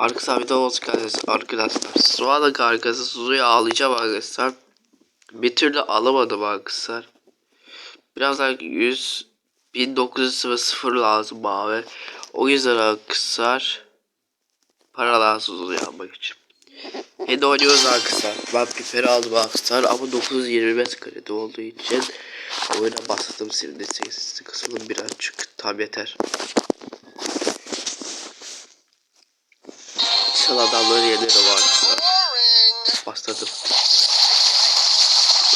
Arkadaşlar video hoş geldiniz arkadaşlar. Şu anda arkadaşlar Suzu'yu ağlayacağım arkadaşlar. Bir türlü alamadım arkadaşlar. Birazdan 100 1900 lazım abi. O yüzden arkadaşlar para lazım Suzu'yu almak için. Hadi oynuyoruz arkadaşlar. Ben piperi aldım arkadaşlar ama 925 kredi olduğu için oyuna bastım şimdi sesli kısmını birazcık tam yeter. Çıl adamları yenirim arkadaşlar. Başladım.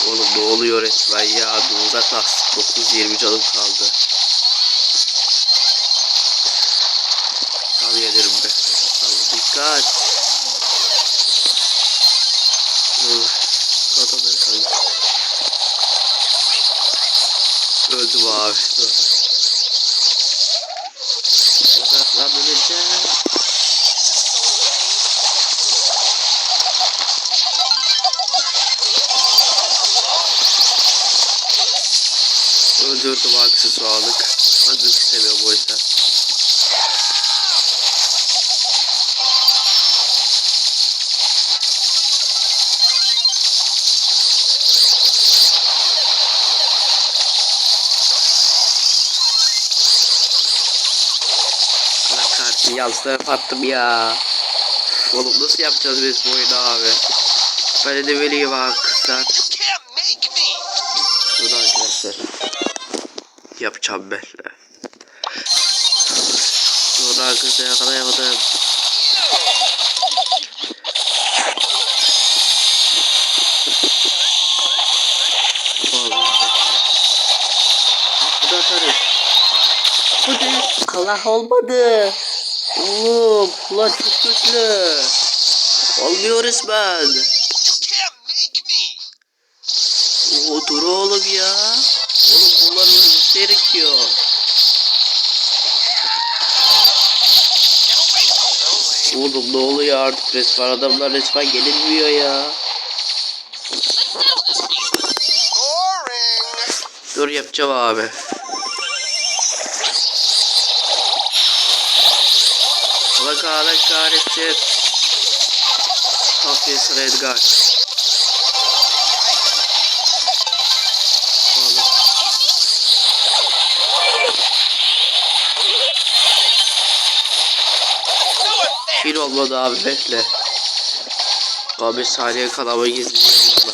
Oğlum ne oluyor resmen ya? Bir uzaklaş. 920 canım kaldı. Tam yenirim be. Tamam dikkat. Öldüm abi. Dur. Öldürdüm aksesuarlık. Öldürmek istemiyorum o yüzden. Kahretsin yansılara attım ya. Oğlum nasıl yapacağız biz bu oyunu abi? Ben de can't make me! Bunu arkadaşlar. Yapacağım ben. Sonra arkadaşlar yakalayamadım. Allah olmadı. Oğlum ulan çok güçlü. Olmuyor resmen. You can't make me! Oo dur oğlum ya. Gerekiyor. Oğlum ne oluyor artık resmen adamlar resmen gelinmiyor ya. Dur yapacağım abi. Allah kahret kahretsin. Aferin sana Edgar. Bir olmadı abi bekle. Abi saniye kalama gizleyeceğim buna.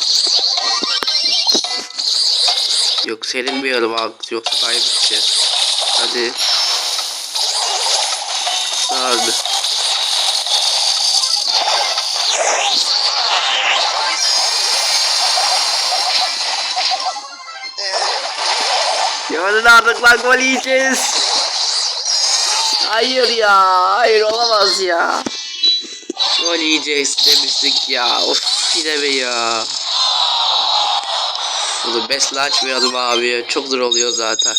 Yok serilmiyorum abi yoksa kaybedeceğiz. Hadi. Sardı. Yarın artık lan gol yiyeceğiz. Hayır ya. Hayır olamaz ya. Gol yiyeceğiz demiştik ya. Of yine mi ya. Bunu besle açmayalım abi. Çok zor oluyor zaten.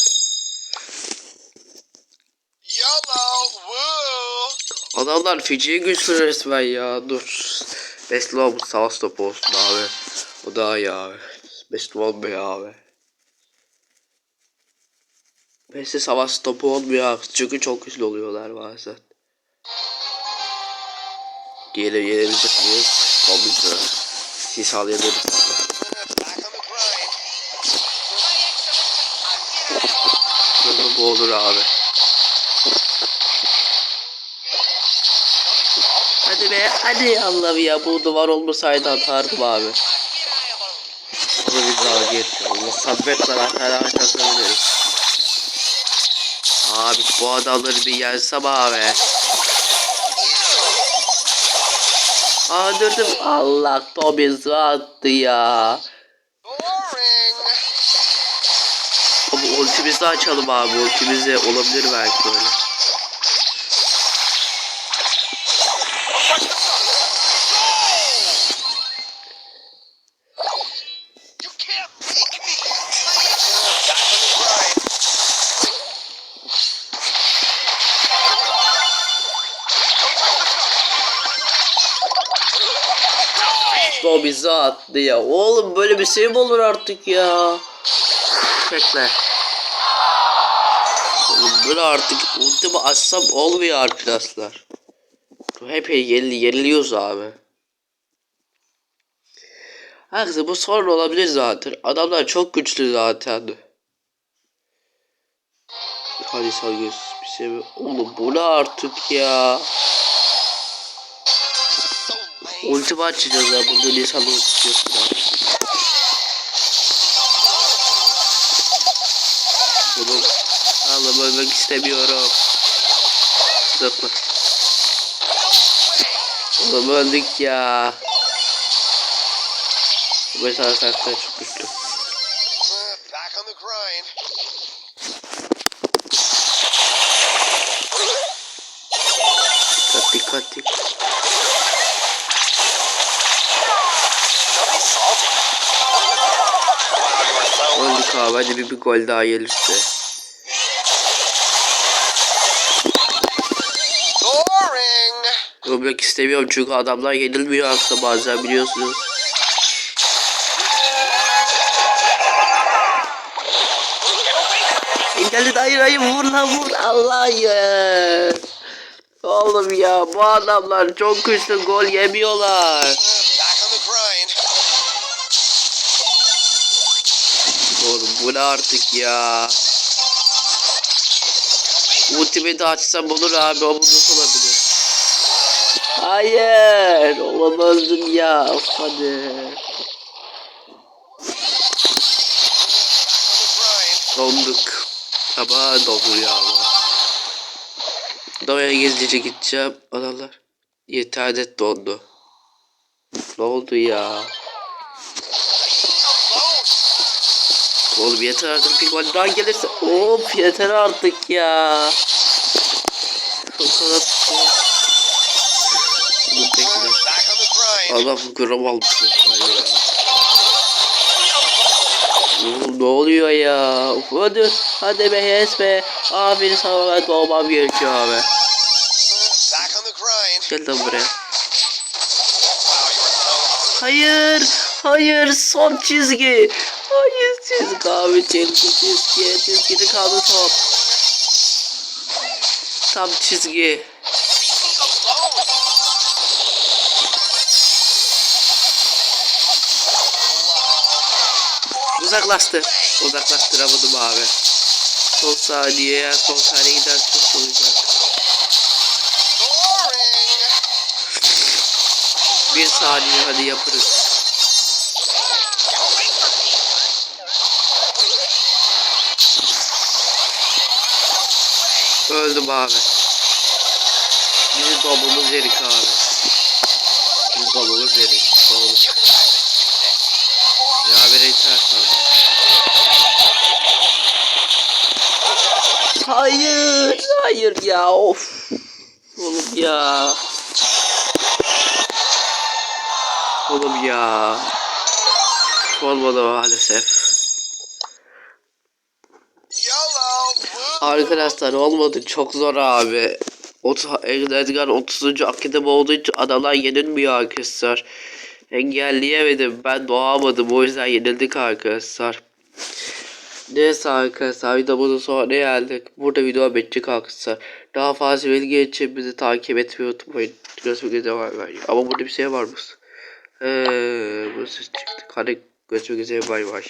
Adamlar Fiji'ye güçlü resmen ya. Dur. Besle olmuş savaş topu olsun abi. O daha iyi abi. Besle olmuyor abi. Besle savaş topu olmuyor. Çünkü çok güçlü oluyorlar bazen. Geri gelebilecek miyiz? Ki. Siz sağlayabiliriz bu olur abi. Hadi be hadi Allah'ım ya bu duvar olmasaydı atardım abi. Bunu bir daha gir. Allah sabbet var hala şaşırabiliriz. Abi bu adamları bir yensem abi. Öldürdüm. Allah Tobi'si attı ya. Abi ultimizi açalım abi. Ultimizi olabilir belki öyle. O bizi attı ya. Oğlum böyle bir şey mi olur artık ya? Bekle. Oğlum böyle artık ultimi açsam olmuyor arkadaşlar. Hep yenil yeniliyoruz abi. Herkese bu sorun olabilir zaten. Adamlar çok güçlü zaten. Hadi sal göz bir şey? Oğlum bu ne artık ya? Ultimi açacağız ya. Bunda Nisan'ı tutuyorsun abi. Oğlum. Allah'ım ölmek istemiyorum. Zıpla. Oğlum öldük ya. Bu mesela saklar çok güçlü. Dikkat dikkat dikkat. Abi. Hadi bir, bir gol daha gelirse. boring. Ölmek istemiyorum çünkü adamlar yenilmiyor aslında bazen biliyorsunuz. Engelli hayır hayır vur lan vur Allah ya. Oğlum ya bu adamlar çok güçlü gol yemiyorlar. Bu ne artık ya. Ultimate açsam olur abi o nasıl olabilir? Hayır olamazdım ya of hadi. Donduk. Sabah dondur ya. Doğaya gizlice gideceğim. Adamlar. İnternet dondu. Ne oldu ya? Oğlum yeter artık bir gol daha gelirse. Of yeter artık ya. Grind. Allah bu gram almış ne oluyor ya? Uf, hadi hadi be yes be. Aferin sana ben doğmam gerekiyor abi. Gel lan buraya. Hayır. Hayır son çizgi. Hayır çizgi abi çizgi çizgi. Çizgide kaldı top. Tam çizgi. Uzaklaştı. Uzaklaştıramadım abi. Son saniye son saniye gider çok olacak. Bir saniye hadi yaparız. Öldüm abi. Bizim dolmamız yerik abi. Bizim dolmamız yerik. Doğru. Ya beni iter abi. Hayır, hayır ya of. Oğlum ya. Oğlum ya. Olmadı maalesef. Arkadaşlar olmadı çok zor abi. Ot Edgar 30. akidem olduğu için adamlar yenilmiyor arkadaşlar. Engelleyemedim ben doğamadım o yüzden yenildik arkadaşlar. Neyse arkadaşlar videomuzun sonuna geldik. Burada video bitecek arkadaşlar. Daha fazla bilgi için bizi takip etmeyi unutmayın. Görüşmek üzere bay. Ama burada bir şey varmış. Eee bu ses çıktı. Hadi görüşmek üzere bay bay.